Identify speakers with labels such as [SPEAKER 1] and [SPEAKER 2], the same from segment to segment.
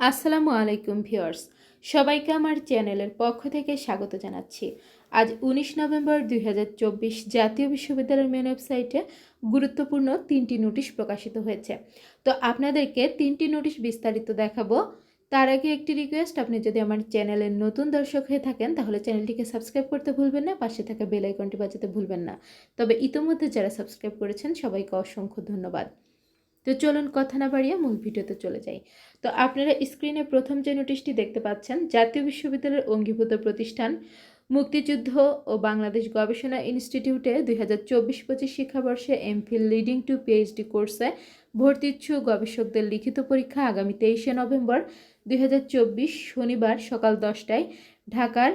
[SPEAKER 1] আসসালামু আলাইকুম ভিউয়ার্স। সবাইকে আমার চ্যানেলের পক্ষ থেকে স্বাগত জানাচ্ছি। আজ উনিশ নভেম্বর দুই হাজার চব্বিশ জাতীয় বিশ্ববিদ্যালয়ের মেন ওয়েবসাইটে গুরুত্বপূর্ণ তিনটি নোটিশ প্রকাশিত হয়েছে। তো আপনাদেরকে তিনটি নোটিশ বিস্তারিত দেখাবো। তার আগে একটি রিকোয়েস্ট আপনি যদি আমার চ্যানেলের নতুন দর্শক হয়ে থাকেন, তাহলে চ্যানেলটিকে সাবস্ক্রাইব করতে ভুলবেন না, পাশে থাকা বেল আইকনটি বাজাতে ভুলবেন না। তবে ইতোমধ্যে যারা সাবস্ক্রাইব করেছেন, সবাইকে অসংখ্য ধন্যবাদ। তো চলুন কথা না বাড়িয়ে মূল ভিডিওতে চলে যাই। তো আপনারা স্ক্রিনে প্রথম যে নোটিশটি দেখতে পাচ্ছেন, জাতীয় বিশ্ববিদ্যালয়ের অঙ্গীভূত প্রতিষ্ঠান মুক্তিযুদ্ধ ও বাংলাদেশ গবেষণা ইনস্টিটিউটে দুই হাজার চব্বিশ পঁচিশ শিক্ষাবর্ষে এমফিল লিডিং টু পিএইচডি কোর্সে ভর্তি ইচ্ছুক গবেষকদের লিখিত পরীক্ষা আগামী তেইশে নভেম্বর দুই হাজার চব্বিশ শনিবার সকাল দশটায় ঢাকার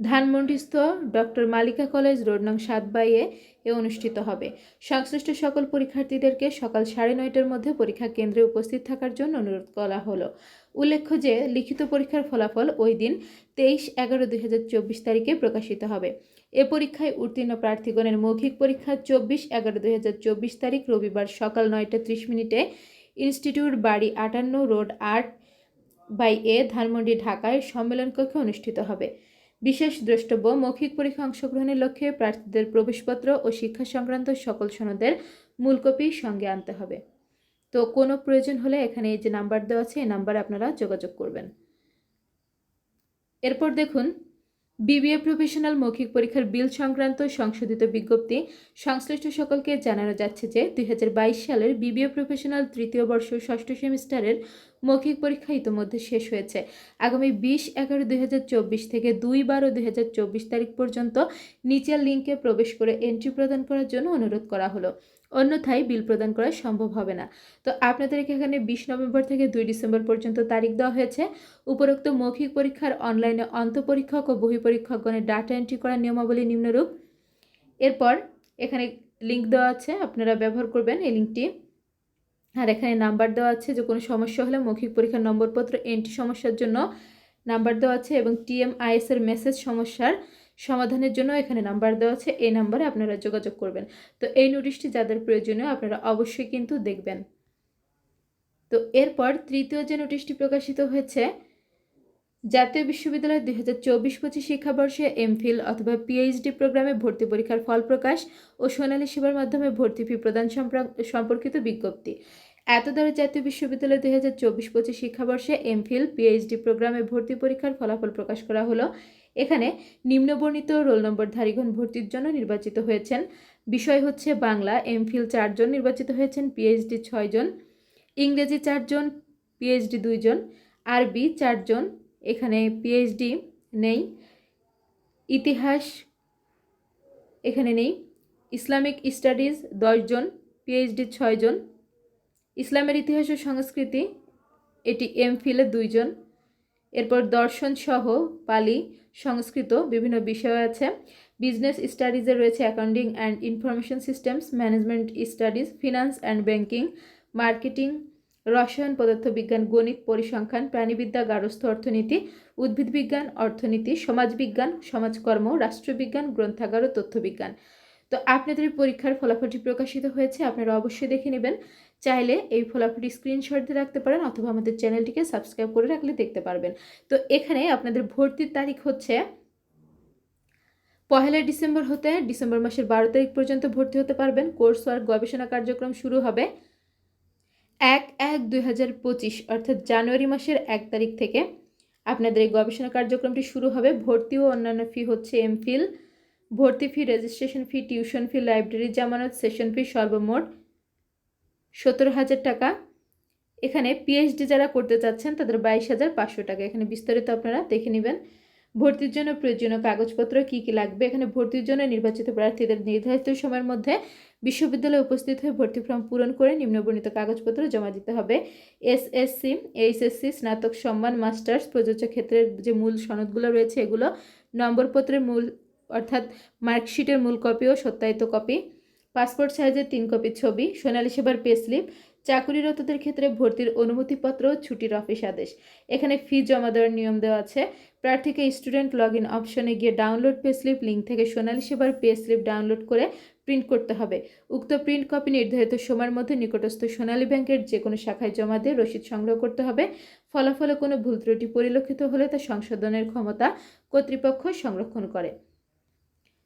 [SPEAKER 1] ধানমন্ডিস্থ ডক্টর মালিকা কলেজ রোড নং সাত বাইয়ে এ অনুষ্ঠিত হবে। সংশ্লিষ্ট সকল পরীক্ষার্থীদেরকে সকাল সাড়ে নয়টার মধ্যে পরীক্ষা কেন্দ্রে উপস্থিত থাকার জন্য অনুরোধ করা হলো। উল্লেখ্য যে, লিখিত পরীক্ষার ফলাফল ওই দিন তেইশ এগারো দুই তারিখে প্রকাশিত হবে। এ পরীক্ষায় উত্তীর্ণ প্রার্থীগণের মৌখিক পরীক্ষা চব্বিশ এগারো দুই তারিখ রবিবার সকাল নয়টা ত্রিশ মিনিটে ইনস্টিটিউট বাড়ি আটান্ন রোড আট বাই এ ধানমন্ডি ঢাকায় সম্মেলন কক্ষে অনুষ্ঠিত হবে। বিশেষ দ্রষ্টব্য, মৌখিক পরীক্ষা অংশগ্রহণের লক্ষ্যে প্রার্থীদের প্রবেশপত্র ও শিক্ষা সংক্রান্ত সকল সনদের মূল কপি সঙ্গে আনতে হবে। তো কোনো প্রয়োজন হলে এখানে যে নাম্বার দেওয়া আছে, এই নাম্বারে আপনারা যোগাযোগ করবেন। এরপর দেখুন বিবিএ প্রফেশনাল মৌখিক পরীক্ষার বিল সংক্রান্ত সংশোধিত বিজ্ঞপ্তি সংশ্লিষ্ট সকলকে জানানো যাচ্ছে যে দুই হাজার বাইশ সালের বিবিএ প্রফেশনাল তৃতীয় বর্ষ ষষ্ঠ সেমিস্টারের মৌখিক পরীক্ষা ইতোমধ্যে শেষ হয়েছে। আগামী বিশ এগারো দুই থেকে দুই বারো দুই তারিখ পর্যন্ত নিচের লিঙ্কে প্রবেশ করে এন্ট্রি প্রদান করার জন্য অনুরোধ করা হলো। অন্যথায় বিল প্রদান করা সম্ভব হবে না। তো আপনাদেরকে এখানে বিশ নভেম্বর থেকে দুই ডিসেম্বর পর্যন্ত তারিখ দেওয়া হয়েছে। উপরোক্ত মৌখিক পরীক্ষার অনলাইনে অন্তঃপরীক্ষক ও বহিপরীক্ষকগণের ডাটা এন্ট্রি করার নিয়মাবলী নিম্নরূপ। এরপর এখানে লিঙ্ক দেওয়া আছে, আপনারা ব্যবহার করবেন এই লিঙ্কটি আর এখানে নাম্বার দেওয়া আছে যে কোনো সমস্যা হলে মৌখিক পরীক্ষার নম্বরপত্র এন্ট্রি সমস্যার জন্য নাম্বার দেওয়া আছে এবং টিএমআইএস এর মেসেজ সমস্যার সমাধানের জন্য এখানে নাম্বার দেওয়া আছে। এই নাম্বারে আপনারা যোগাযোগ করবেন। তো এই নোটিশটি যাদের প্রয়োজনীয় আপনারা অবশ্যই কিন্তু দেখবেন। তো এরপর তৃতীয় যে নোটিশটি প্রকাশিত হয়েছে, জাতীয় বিশ্ববিদ্যালয় দুই হাজার চব্বিশ পঁচিশ শিক্ষাবর্ষে এমফিল অথবা পিএইচডি প্রোগ্রামে ভর্তি পরীক্ষার ফল প্রকাশ ও সোনালী সেবার মাধ্যমে ভর্তি ফি প্রদান সম্পর্কিত বিজ্ঞপ্তি। এত দ্বারা জাতীয় বিশ্ববিদ্যালয় দুই হাজার চব্বিশ পঁচিশ শিক্ষাবর্ষে এমফিল পিএইচডি প্রোগ্রামে ভর্তি পরীক্ষার ফলাফল প্রকাশ করা হলো। এখানে নিম্নবর্ণিত রোল নম্বর ধারীগণ ভর্তির জন্য নির্বাচিত হয়েছেন। বিষয় হচ্ছে বাংলা এমফিল চারজন নির্বাচিত হয়েছেন পিএইচডি ছয়জন ইংরেজি চারজন পিএইচডি দুইজন আরবি চারজন এখানে পিএইচডি নেই, ইতিহাস এখানে নেই, ইসলামিক স্টাডিজ দশজন পিএইচডি ছয়জন ইসলামের ইতিহাস ও সংস্কৃতি এটি এমফিলে দুইজন এরপর দর্শন সহ পালি সংস্কৃত বিভিন্ন বিষয় আছে। বিজনেস স্টাডিজে রয়েছে accounting and information systems management studies finance and banking marketing রসায়ন, পদার্থবিজ্ঞান, গণিত, পরিসংখ্যান, প্রাণীবিদ্যা, গারস্থ অর্থনীতি উদ্ভিদ বিজ্ঞান অর্থনীতি, সমাজবিজ্ঞান, সমাজকর্ম, রাষ্ট্রবিজ্ঞান, গ্রন্থাগার ও তথ্যবিজ্ঞান। তো আপনাদের পরীক্ষার ফলাফলটি প্রকাশিত হয়েছে, আপনারা অবশ্যই দেখে নেবেন। চাইলে এই ফলাফলটি স্ক্রিনশট দিয়ে রাখতে পারেন অথবা আমাদের চ্যানেলটিকে সাবস্ক্রাইব করে রাখলে দেখতে পারবেন। তো এখানে আপনাদের ভর্তির তারিখ হচ্ছে পহেলা ডিসেম্বর হতে ডিসেম্বর মাসের বারো তারিখ পর্যন্ত ভর্তি হতে পারবেন। কোর্স ওয়ার্ক গবেষণা কার্যক্রম শুরু হবে এক এক দুই হাজার পঁচিশ, অর্থাৎ জানুয়ারি মাসের এক তারিখ থেকে আপনাদের এই গবেষণা কার্যক্রমটি শুরু হবে। ভর্তি ও অন্যান্য ফি হচ্ছে এমফিল ভর্তি fee registration fee tuition fee library জামানত সেশন ফি সর্বমোট সতেরো হাজার টাকা। এখানে পিএইচডি যারা করতে চাচ্ছেন, তাদের বাইশ হাজার পাঁচশো টাকা। এখানে বিস্তারিত আপনারা দেখে নেবেন। ভর্তির জন্য প্রয়োজনীয় কাগজপত্র কী কী লাগবে? এখানে ভর্তির জন্য নির্বাচিত প্রার্থীদের নির্ধারিত সময়ের মধ্যে বিশ্ববিদ্যালয়ে উপস্থিত হয়ে ভর্তি ফর্ম পূরণ করে নিম্নবর্ণিত কাগজপত্র জমা দিতে হবে। এসএসসি এইচএসসি স্নাতক সম্মান, মাস্টার্স, প্রযোজ্য ক্ষেত্রের যে মূল সনদগুলো রয়েছে, এগুলো নম্বরপত্রের মূল অর্থাৎ মার্কশিটের মূল কপি ও সত্যায়িত কপি। পাসপোর্ট সাইজের তিন কপি ছবি, সোনালী সেবার পে স্লিপ, চাকুরিরতদের ক্ষেত্রে ভর্তির অনুমতিপত্র, ছুটির অফিস আদেশ। এখানে ফি জমা দেওয়ার নিয়ম দেওয়া আছে। প্রার্থীকে স্টুডেন্ট লগ ইন অপশনে গিয়ে ডাউনলোড পে স্লিপ লিঙ্ক থেকে সোনালী সেবার পে স্লিপ ডাউনলোড করে প্রিন্ট করতে হবে। উক্ত প্রিন্ট কপি নির্ধারিত সময়ের মধ্যে নিকটস্থ সোনালী ব্যাংকের যে কোনো শাখায় জমা দিয়ে রসিদ সংগ্রহ করতে হবে। ফলাফলে কোনো ভুল ত্রুটি পরিলক্ষিত হলে তা সংশোধনের ক্ষমতা কর্তৃপক্ষ সংরক্ষণ করে।